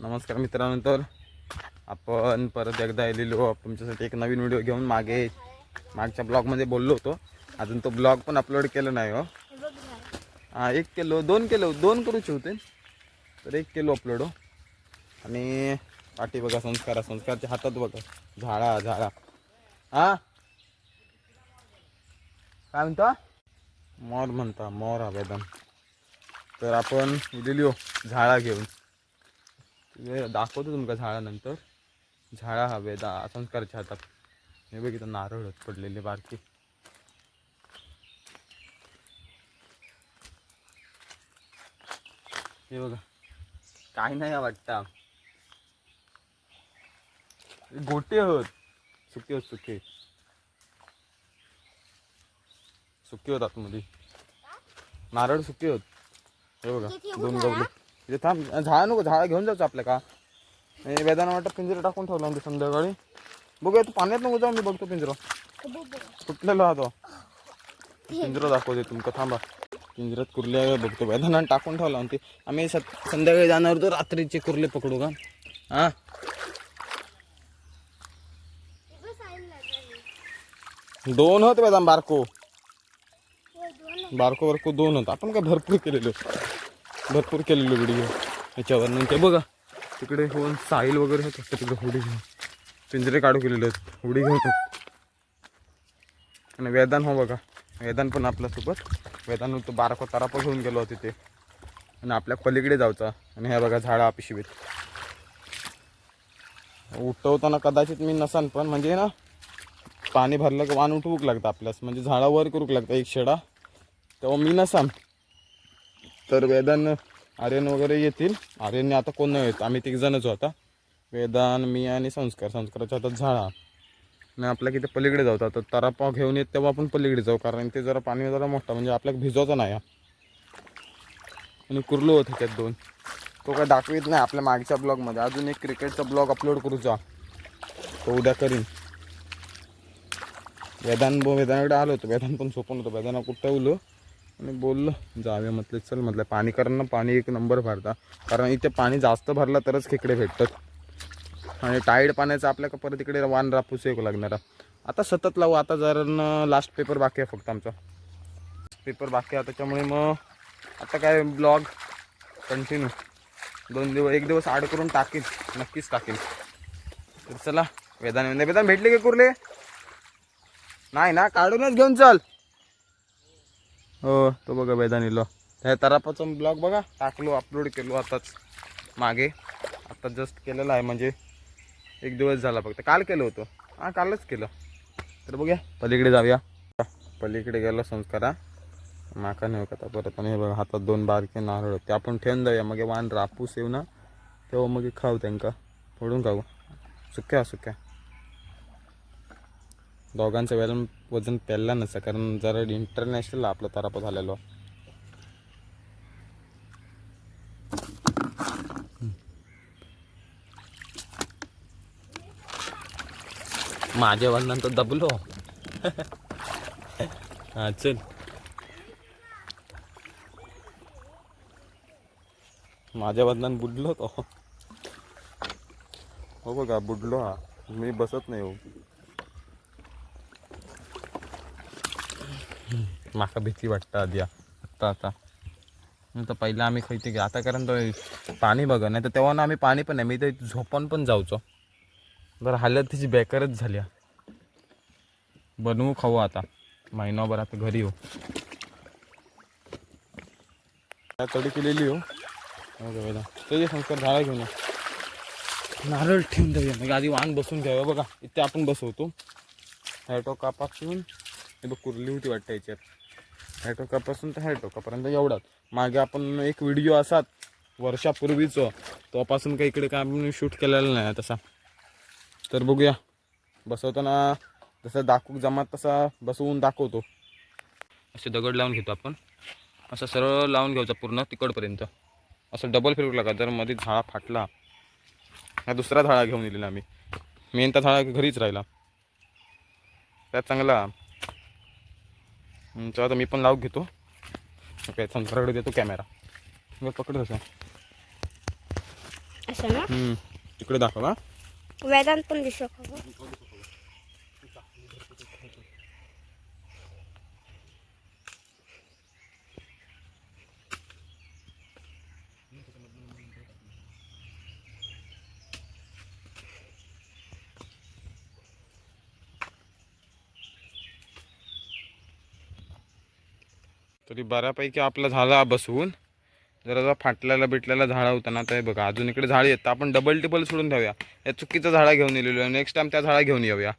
नमस्कार मित्रांनो तर आपण परत एकदा आलेलो. तुमच्यासाठी एक नवीन व्हिडिओ घेऊन मागे मागच्या ब्लॉगमध्ये बोललो होतो. अजून तो ब्लॉग पण अपलोड केला नाही हो. हां एक किलो दोन किलो दोन करूचे होते. तर एक किलो अपलोड हो. आणि पाठी बघा संस्कार संस्कारच्या हातात बघा. झाडा झाडा. हा? काय म्हणता? मोर म्हणता मोर आवेदन तर आपण दिली हो झाडा घेऊन. दाखवतो तुमका झाडानंतर. झाडा हवे दा संस्कारच्या हातात हे बघितलं नारळ आहेत पडलेले बारकी. हे बघा. काही नाही वाटतं. गोटे होत. सुके होत सुके. सुके होत आतमध्ये. नारळ सुके होत. हे बघा दोन गवले. इथे थांब झाडा नको झाडा घेऊन जायचं आपल्या का? वेदाना वाटतं पिंजरा टाकून ठेवला म्हणजे संध्याकाळी. बघूया तू पाण्यात नको जाऊ मी बघतो पिंजरा. तुटलेला हा तो? पिंजरा दाखवते तुमका थांबा. पिंजऱ्यात कुर्ले बघतो. वेदाना टाकून ठेवला आणि ते आम्ही सत- संध्याकाळी जाणार होतो रात्रीचे कुर्ले पकडू का? हा? दोन होत वेदान बारको. बारको बारको दोन होत. आपण काय भरपूर केलेलो भरपूर केलेलो व्हिडिओ याच्यावर. नंतर बघा तिकडे होऊन साईल वगैरे होत. असतं तिकडे होडी घेऊन. पिंजरे काढू केलेले आहेत. होडी घेऊन आणि वेदान हो बघा. वेदान पण आपल्यासोबत. वेदान तो बारको तारापा घेऊन गेलो तिथे. आणि आपल्या पलीकडे जायचा आणि हे बघा झाडं आपिशिबीत उठवताना कदाचित मी नसान पण म्हणजे ना पाणी भरलं की वाण उठवूक लागतं आपल्यास. म्हणजे झाडावर करूक लागतं एक शेडा. तेव्हा मी नसाम तर वेदान आर्यन वगैरे येतील. आर्यनने आता कोण नाही येत? आम्ही तिघ जणच होता वेदान मी आणि संस्कार. संस्काराच्या हातात झाडा आणि आपल्या किती पलीकडे जाऊ. तर तरापाव घेऊन येत तेव्हा आपण पलीकडे जाऊ कारण ते जरा पाणी जरा मोठा म्हणजे आपल्याला भिजवायचा नाही आणि कुर्लो होतं त्यात दोन. तो काय दाखवित नाही आपल्या मागच्या ब्लॉगमध्ये. अजून एक क्रिकेटचा ब्लॉग अपलोड करूचा तो उद्या करीन. वेदान वेदानाकडे आलो होतो. वेदान पण सोपन होतं वेदाना कुठवलं आणि बोललं जावे म्हटलं चल म्हटलं पाणी कारण पाणी एक नंबर भरता. कारण इथे पाणी जास्त भरलं तरच खेकडे भेटतात. आणि टाईड पाण्याचं आपल्याला परत इकडे वान रापूस एक लागणार. आता सतत लावू आता जर लास्ट पेपर बाकी आहे फक्त आमचा. पेपर बाकी आहे त्याच्यामुळे मग आता काय ब्लॉग कंटिन्यू दोन दिवस एक दिवस आड करून टाकेन नक्कीच टाकेन. तर चला वेदान वेदान भेटले की कुर्ले? नाही ना काढूनच घेऊन चल. हो तो बघा वेदानीलो त्या तरापाचा ब्लॉग बघा. टाकलो अपलोड केलो आताच. मागे. आता जस्ट केलेला आहे म्हणजे एक दिवस झाला फक्त. काल केलं होतं. हां कालच केलं. तर बघूया. पलीकडे जाऊया. पलीकडे गेलो संस्कारा. माका नाही होता परत आणि हे बघा हातात दोन बारके नारळ. ते आपण ठेवून जाऊया. मग वान रापूस येऊ ना तेव्हा मग खाऊ त्यांका. फोडून खाऊ. सुक्या सुक्या. दोघांचं वजन वजन पेलला नसतं कारण जरा इंटरनॅशनल आपला तरापा झालेलो. माझ्या वजनात दबलो हा चल. माझ्या वजनात बुडलो तो. हो बघा बुडलो हा. मी बसत नाही हो. माका भीती वाटतं आधी आत्ता आता नाही तर पहिला आम्ही खैते घ्या आता कारण तो पाणी बघा नाही तर तेव्हा ना आम्ही पाणी पण नाही. मी ते झोपून पण जाऊचो. बरं हालत तिची बेकारच झाल्या बनवू खाऊ आता. महिनाभर आता घरी येऊ. कडी केलेली हो. ते संस्कार झाडा घेऊन. नारळ ठेवून देऊया. मग आधी वाण बसून घ्यावं बघा इथे आपण बसवतो. ह्या टोकापासून हे बघ कुर्ली होती वाटतं याच्यात. ह्या टोकापासून तर ह्या टोकापर्यंत एवढाच. मागे आपण एक व्हिडिओ असाच वर्षापूर्वीचं. तोपासून काही इकडे काय आपण शूट केलेला नाही तसा. तर बघूया. बसवताना जसं दाखवू जमात तसा बसवून दाखवतो. असे दगड लावून घेतो आपण. असं सरळ लावून घ्यायचा पूर्ण तिकडपर्यंत. असं डबल फिरू लागा जर मध्ये झाडा फाटला. हा दुसरा झाडा घेऊन दिलेला आम्ही. मेन तर झाडा घरीच राहिला. त्यात चांगला चला आता मी पण लावून घेतो. काय संसाराकडे देतो कॅमेरा मी पकडत असं असं ना? हम्म. इकडे दाखव वेदांत पण दिसू तरी बऱ्यापैकी आपला झाला बसवून. जरा जरा फाटलेला बिटलेला झाडा होता ना तर हे बघा अजून इकडे झाड येतं आपण डबल टिबल सोडून ठेवूया या चुकीचं झाडा घेऊन येलेलो आहे. नेक्स्ट टाईम त्या झाडा घेऊन येऊया.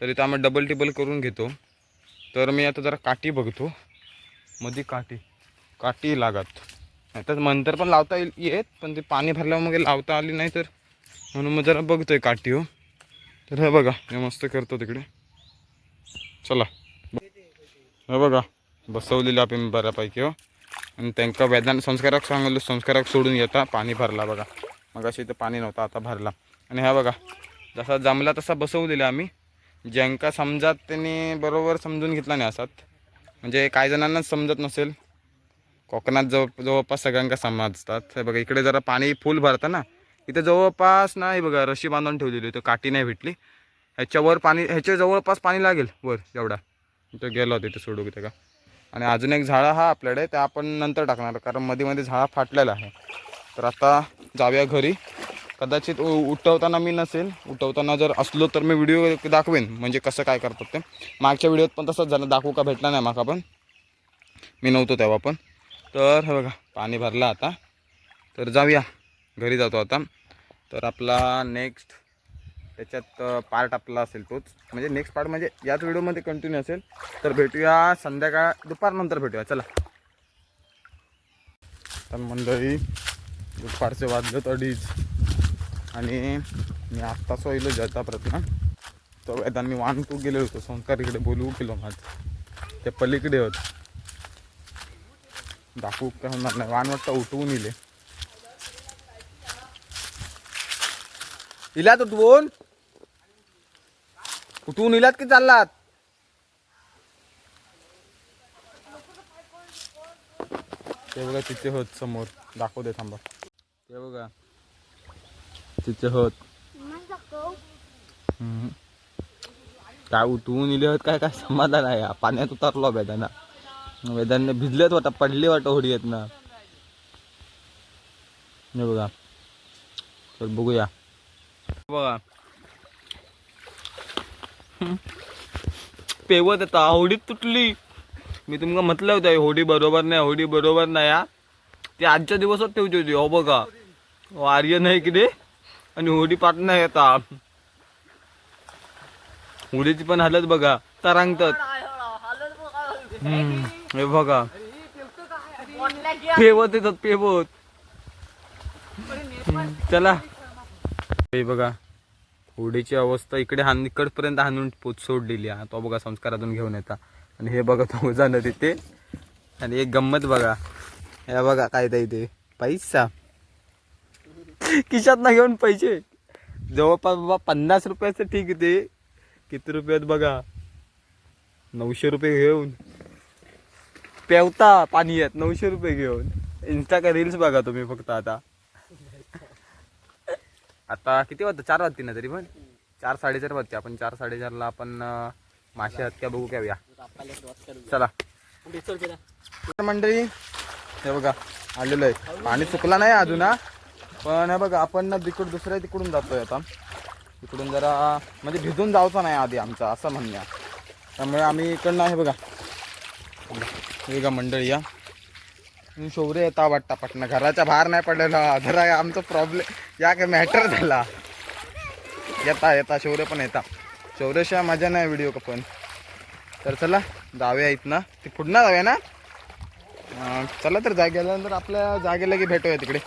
तरी तर आम्ही डबल टिबल करून घेतो. तर मी आता जरा काठी बघतो. मधी काठी. काठी लागत. नाही तर मंतर पण लावता येईल येत पण ते पाणी भरल्यावर मग लावता आली नाही तर. म्हणून मग जरा बघतोय काठी हो. तर हे बघा मी मस्त करतो तिकडे. चला. हे बघा. बसवलेलो आपण बऱ्यापैकी हो. आणि त्यांका वेदांत संस्काराक सांगितलं संस्काराक सोडून येता पाणी भरला बघा. मग अशी इथं पाणी नव्हतं आता भरला. आणि हा बघा जसा जमला तसा बसवलेला आम्ही. ज्यांका समजात त्यांनी बरोबर समजून घेतला नाही असत. म्हणजे काही जणांनाच समजत नसेल. कोकणात जवळ जवळपास सगळ्यांका समजतात. हे बघा इकडे जरा पाणी फुल भरतं ना. इथे जवळपास नाही बघा रशी बांधून ठेवलेली तर काठी नाही भेटली. ह्याच्यावर पाणी ह्याच्या जवळपास पाणी लागेल वर एवढा. इथं गेलो होता इथे सोडू का. आणि अजून एक झाडा हा आपल्याकडे ते आपण नंतर टाकणार कारण मध्ये मध्ये झाडा फाटलेला आहे. तर आता जाऊया घरी. कदाचित उ- उठवताना मी नसेल उठवताना जर असलो तर मी व्हिडिओ दाखवेन म्हणजे कसं काय करतात ते. मागच्या व्हिडिओत पण तसंच झालं दाखवू का भेटला नाही माका पण. मी नव्हतो तेव्हा पण. तर हे बघा पाणी भरलं आता. तर जाऊया घरी जातो आता. तर आपला नेक्स्ट त्याच्यात पार्ट आपला असेल तोच. म्हणजे नेक्स्ट पार्ट म्हणजे याच व्हिडिओमध्ये कंटिन्यू असेल. तर भेटूया संध्याकाळ दुपारनंतर भेटूया. चला. तर मंडळी दुपारचे वाजलं अडीच. आणि मी आत्ता सोयलो जता प्रतना तो वेदान मी वाहन तू गेलो होतो. संस्कार इकडे बोलवू केलो माझं. ते पलीकडे होत. दाखवू काय होणार नाही. वाहन वाटतं उठवून इले. इलात उठवून उठवून इलात की चाललात? ते बघा तिथे होत समोर. दाखवते थांबा. ते बघा. तिथे होत. काय उठवून इले होत काय काय समाधान आहे? पाण्यात उतरलो वेदाना. वेदांनी भिजलेत वाटा पडले वाटा होडी येत ना हे बघा. तर बघूया. बघा. पेवत आता होडीत तुटली. मी तुमका म्हटलं होतं होडी बरोबर नाही होडी बरोबर नाही हा. ती आजच्या दिवसच ठेवची होती हो बघा. वार्य नाही की रे आणि होडी पाठ नाही येता होडीची पण हालत बघा तरंगतात. हे बघा. पेवत येतात पेवत. चला. हे बघा होडीची अवस्था इकडे हान इकडपर्यंत हाणून पोच सोडलेली आहे. तो बघा संस्कारातून घेऊन येता. आणि हे बघा तो जाणं तिथे आणि एक गंमत बघा. हे बघा काय ते इथे. पैसा. खिशात ना घेऊन पैसे. जवळपास बाबा पन्नास रुपयाचं ठीक ते. किती रुपयात बघा? नऊशे रुपये घेऊन. पेवता पाणी येत नऊशे रुपये घेऊन. इन्स्टा का रील्स बघा तुम्ही फक्त आता. आता किती वाजता चार वाजते ना तरी पण? चार साडेचार वाजते आपण चार साडेचारला आपण मासे हत्या बघू घ्या चला. मंडळी हे बघा आलेलो आहे. पाणी चुकला नाही अजून हा. पण हे बघा आपण ना तिकडून दुसऱ्या तिकडून जातोय आता. तिकडून जरा म्हणजे भिजून जायचं नाही आधी आमचा असं म्हणण्या त्यामुळे आम्ही इकडनं आहे बघा. हे बघा मंडळी या आणि शौर्य येता वाटता पटना घराच्या बाहेर नाही पडलेला. जरा आमचा प्रॉब्लेम या काय मॅटर झाला. येता येता शौर्य पण येता. शौर्यशिवाय मजा नाही व्हिडिओ का पण. तर चला जाऊया इथनं. ती पुढनं जाऊया ना? चला तर जागे गेल्यानंतर आपल्या जागेला की भेटूया तिकडे.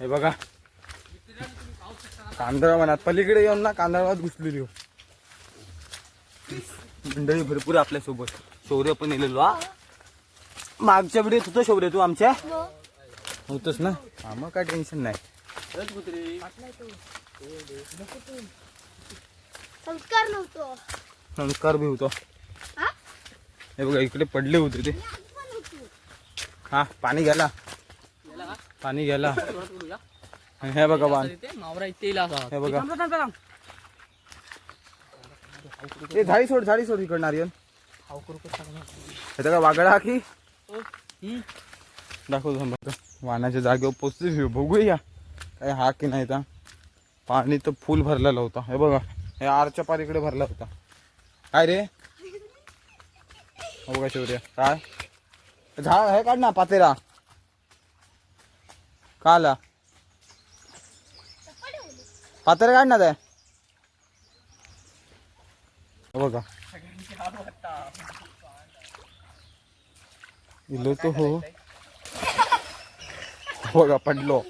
हे बघा. कांदळा मनात पलीकडे येऊन ना कांदळात घुसलेली हो. मंडळी भरपूर आपल्यासोबत. शौर्य पण येलेलो हा. मागच्या व्हिडिओ तुझं शौर्य तू आमच्या? हो. होतच ना? हा मग काय टेन्शन नाही. संस्कार नव्हतो. संस्कार बी होतो. हा? बघा इकडे पडले होते ते. हा पाणी गेला पाणी गेला आणि हे बघा मावरा इथे असा. हे बघा. ए झाडी सोड झाडी सोड इकडं नारियल खाऊ करू का सांग ना. हे का वागडा की? ओ, हम्म. दाखव थांब बघा वाहनाच्या जागेवर पोचते बघूया काय हा की नाही तर पाणी तर फुल भरलेला होता. हे बघा हे आरच्या पारीकडे भरला होता. काय रे? हो बघा शिवर्या काय? झाड हे काढ ना पातेरा. का आला पातेरा काढ ना ते. बघा. इलो तो हो. बघा पडलो.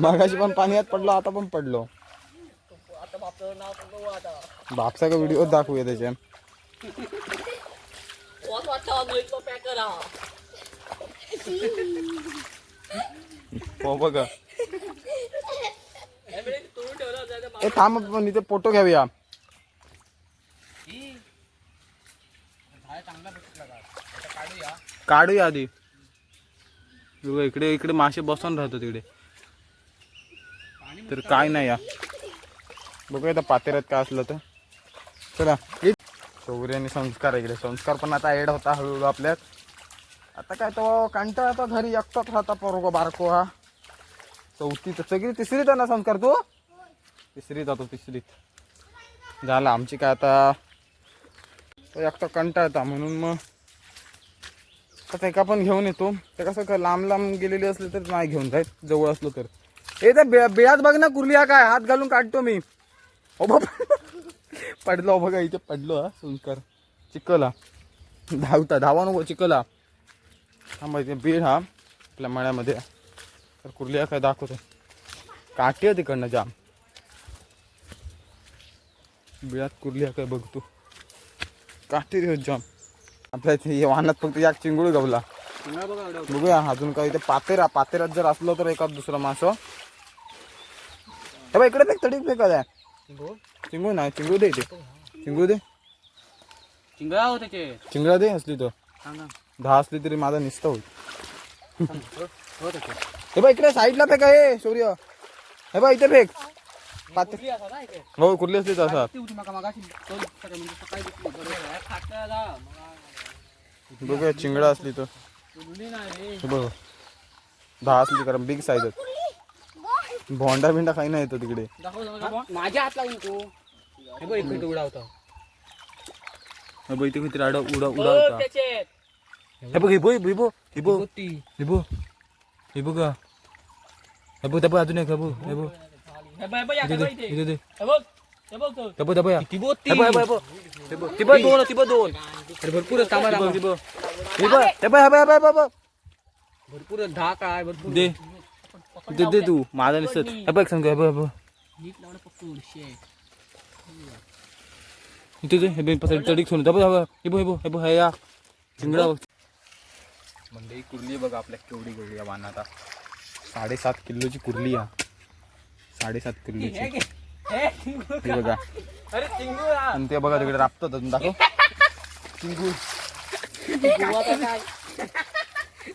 मागाशी पण पाण्यात पडलो आता पण पडलो. आता बापचं नाव सांगतो आता बापचा का व्हिडिओ दाखवूया त्याच्या वाच वाचा तो पॅक करा हो बघा. हे वेळी तोडून ठेवलं जायचं ए थांब आपण इथे फोटो घेऊया. झाड चांगला भेटला का आता काढूया काढूया आधी. बघा, इकडे इकडे मासे बसून राहतो तिकडे तर काय नाही या. बघूया आता पातेऱ्यात काय असलं तर. चला. चौगरी आणि संस्कार इकडे. संस्कार पण आता एड होता हळूहळू आपल्यात. आता काय तो कंटाळा आता घरी एकटाच राहता पोरगो बारको हा. चौथी तर सगळी तिसरीत आहे ना संस्कार तू? तिसरीत जातो तिसरीत. झाला आमची काय आता. तो एकटा कंटाळता म्हणून मग आता एका पण घेऊन येतो. ते कसं का लांब लांब गेलेली असले तर नाही घेऊन जायत जवळ असलो तर. हे त्या बे बिळात बघ ना कुर्ली हा काय? हात घालून काढतो मी. ओ बाबा पडलो बघा इथे पडलो हा संस्कार चिकला धावता धावा नको चिकला थांबा इथे बीड हा आपल्या मळ्यामध्ये. तर कुर्लिया काय दाखवतो काठी तिकडनं जाम. बिळात कुर्लिया काय बघतो. काटे जाम. आपल्या इथे हे वाहनात फक्त या चिंगूळ गवला. बघूया अजून काय इथे पातेरा पातेरात जर असलो तर एखाद दुसरं मास हे बघ इकडे फेक तडी फेकत आहे. चिंगू नाही चिंगू दे इथे. चिंगू दे. चिंगळा हो त्याचे. चिंगळा दे असली सांगा दहा असली तरी माझा निसता होईल. हो हे बघ इकडे साईडला फेक आहे सूर्य. हे बघ इथे फेक. हो कुठली असली तर असा. बघूया चिंगडा असली तर कुठली नाही रे हे बघ दहा असली कारण बिग साईज भोंडा बिंडा काही नाही येतो तिकडे. माझ्या हात लावून तू. हे बघ इकडे उडा होता. हे बघ इथे किती राडा उडा उडा होता. हे बघ हे बघ हे बघ हे बघ. बघ ती. हे बघ. हे बघ हे. बघ त्या अजून एक हे बघ हे बघ. हे हे बघ, या, तो. बघ ती ती. बघ दोन ती बघ दोन अरे भरपूर थांबा, थांबा. हे बघ हे बघ हे बघ हे बघ हे बघ, भरपूर आहे, दहा काय भरपूर दे दे दे तू माझा निसत हे बघ सांग हे बघ हे बघ नीट लावणं पकडून shit. इथे हे बघ पसंत तडीक सोडून हे बघ हे बघ हे बघ हे बघ हे या चिंगडा बघ मंडई कुर्ली बघा आपल्या केवढी गेली या वाहनात आता साडेसात किलोची कुर्ली या साडेसात किलोची. हे, बघा. आणि ते बघा तिकडे राबतात अजून दाखव. चिंगू चिंगू आता काय?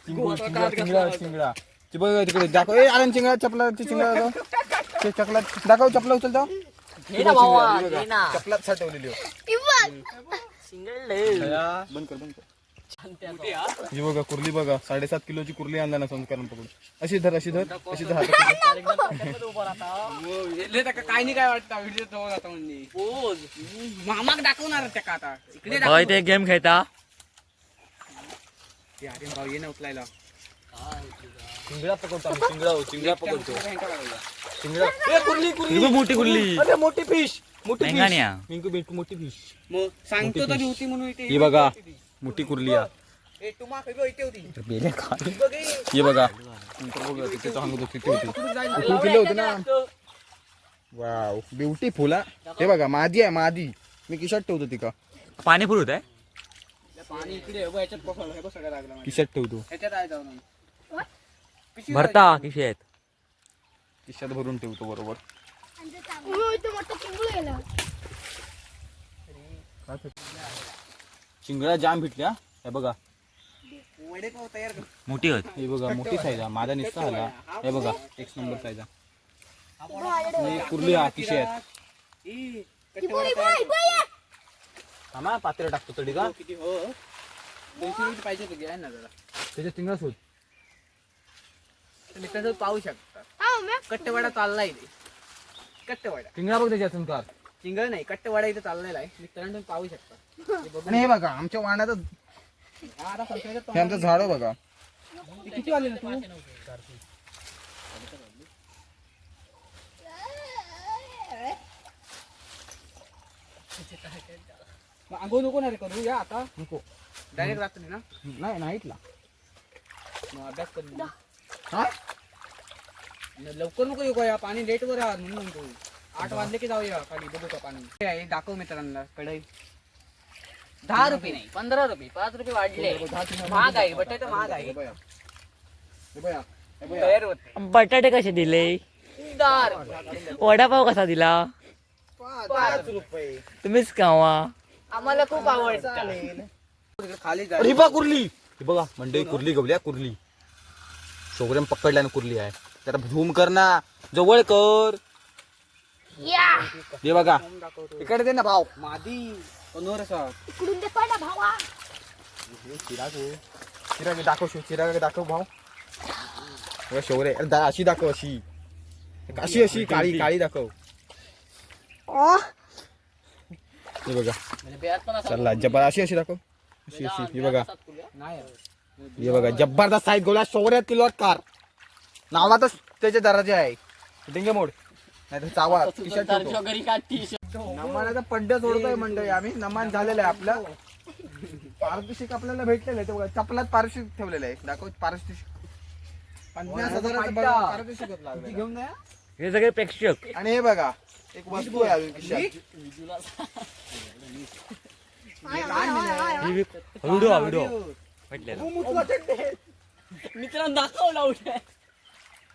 चिंगू चिंगडा चिंगडा चिंगडा ते बघ तिकडे दाखव. ए आनंद चिंगडा चपला ती चिंगडा दाखव. ते चपला दाखव चपला उचल दाव घे ना भावा, घे ना. चपलात साठवलेली हो. बंद कर बंद कर. हा. ही बघा कुर्ली बघा साडेसात किलोची कुर्ली आणला ना संस्कारण पकडून. अशी धर अशी धर अशी धर. राहता. काय नाही काय वाटतं म्हणजे. मामाक दाखवणार त्या का आता. इकडे भाई ते गेम खेळता. अरे भाऊ ये ना उचलायला. पकडतो हो मोठी अरे मोठी फिश मोठी. फिश मोठी फिश मग सांगतो तरी होती म्हणून इथे. ही बघा. मोठी कुर्ली या. काय हे. बघा. होती केले होते ना? वाव ब्युटीफुल हा. हे बघा मादी आहे मादी. मी किशात ठेवतो ती का? पाणी फुल होत आहे पाणी इकडे आहे, बघ, ह्याच्यात बघ हे बघ सगळं लागलं मला. किशात ठेवतो. आहे जाऊन भरता किशे आहेत. किशात भरून ठेवतो बरोबर. मोठं गेलं चिंगळा जाम भेटल्या. हे बघा. मोठी होत हे बघा मोठी साईज आहे. माझा निस्ता आला. हे बघा एक नंबर साईज आहे. ही कुर्ली किशी आहेत. ई, ती बोई, बोई, बोई. आम्हा पात्र टाकतो तडी का? हो पाहिजे त्याच्या होत तर मित्रांनो पाहू शकता. हा. कट्टेवाडा चाललाय कट्टेवाडा. तिंगळा बघ त्याच्या संकार चिंगळ नाही कट्टेवाडा इथे चाललेला आहे. मित्रांनो तुम्ही पाहू शकता. हे बघू. आणि हे बघा आमच्या वाहनात हा, आता संत्र्याचं आमचं झाड बघा. किती वाजले तू? मग आंघोळ नको ना रे करू या आता. नको. डायरेक्ट रात्री ना. नाही नाहीतला मग अभ्यास कर. हा? लवकर नको येऊ का या पाणी लेट वर राहा म्हणून म्हणतो आठ वाजले की जाऊया खाली बघू का पाणी. हे आहे दाखव मित्रांना कढई. दहा रुपये नाही पंधरा रुपये. पाच रुपये वाढले. महाग आहे बटाटा महाग आहे. तयार होत बटाटे कसे दिले? दहा रुपये. वडापाव कसा दिला? पाच. रुपये. तुम्हीच खावा. आम्हाला खूप आवडतं. खाली जा. अरे बा कुर्ली. हे बघा मंडई कुर्ली गवल्या कुर्ली. शोगरेम पकडल्या ना कुर्ली आहे. त्याला झूम कर ना. जवळ कर. या. हे बघा. इकडे दे ना भाव मादी असा इकडून दे पाडा भावा. चिराग दाखव शिव चिराग दाखव भाव हे शौर्य अरे दा- अशी दाखव अशी. अशी अशी काळी काळी दाखव. हे बघा. चला अशी अशी दाखव. अशी अशी. हे बघा. हे बघा ज़बरदस्त साईज गोळ्या कार. नावातच त्याचे दराजे आहे. डिंगे मोड. नाही तर चावा ठेवतो. नमानाचा पड्ड्या सोडतोय मंडळी आम्ही. नमान झालेलं आहे आपलं. पारितोषिक आपल्याला भेटलेलं आहे ते बघा. चपलात पारितोषिक ठेवलेलं आहे. दाखव पारितोषिक. पन्नास हजाराचं बघा, पारितोषिक लागलं घेऊन हे सगळे प्रेक्षक. आणि हे बघा एक वस्तू आहे अजून खिशात. Video video. म्हटलेलं मित्रांनो दाखवला हो,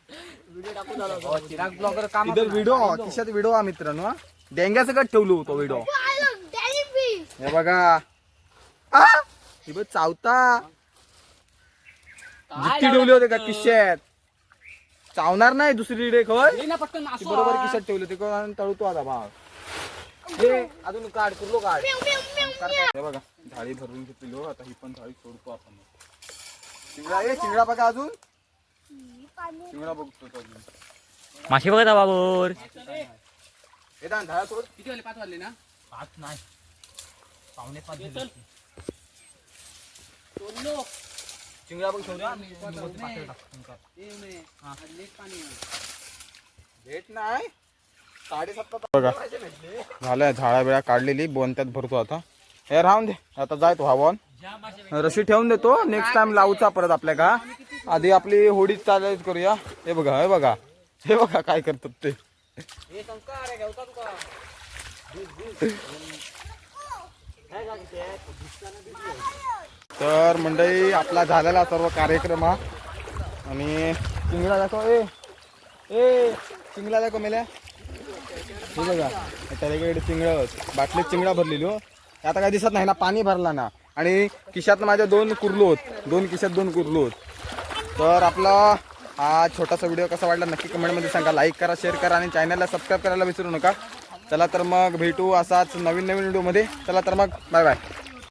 चिराग ब्लॉगर काम व्हिडिओ खिशात व्हिडिओ हा मित्रांनो हा. डेंग्या सगळं ठेवलो होतो व्हिडिओ फिश. हे बघा. आ! हे बघ चावता. जितकी ठेवली होते का किशात चावणार नाही दुसरी डे खबर. बरोबर किशात ठेवली होती आणि तळतो आता भाग. हे अजून काढ कुर्लो काढ. हे बघा झाडी भरून घेतलेलो आता ही पण झाडी सोडतो आपण. चिंगडा ए चिंगडा बघा अजून. चिंगडा बघतो तो अजून. मासे बघा बाबूर. हे दान झाडा सोड. किती वाजले पाच वाजले ना? पाच नाही. पावणे पाच चिंगडा बघ सोड भेट नाही. साडेसात बघा. झालंय झाडा बिळा काढलेली बोनत्यात भरतो आता. हे राहून दे. आता जाय तो हवान रशी ठेवून देतो. नेक्स्ट टाइम लावूचा परत आपल्या का आधी आपली होडी चालायच करूया. हे बघा हे बघा. हे बघा काय करतात ते. तर मंडळी आपला झालेला सर्व कार्यक्रम हा. आणि चिंगडा दाखव ए ए चिंगडा दाखव मेल्या. हे बघा त्याला इकडे चिंगड बाटलीत चिंगडा भरलेली हो. आता काय दिसत नाही ना पाणी भरला ना. आणि खिशात माझ्या दोन कुर्लो होत. दोन खिशात दोन कुर्लो होत. तर आपला हा छोटासा व्हिडिओ कसा वाटला नक्की कमेंटमध्ये सांगा. लाईक करा शेअर करा आणि चॅनलला सबस्क्राईब करायला विसरू नका. चला तर मग भेटू असाच नवीन नवीन व्हिडिओमध्ये चला तर मग बाय बाय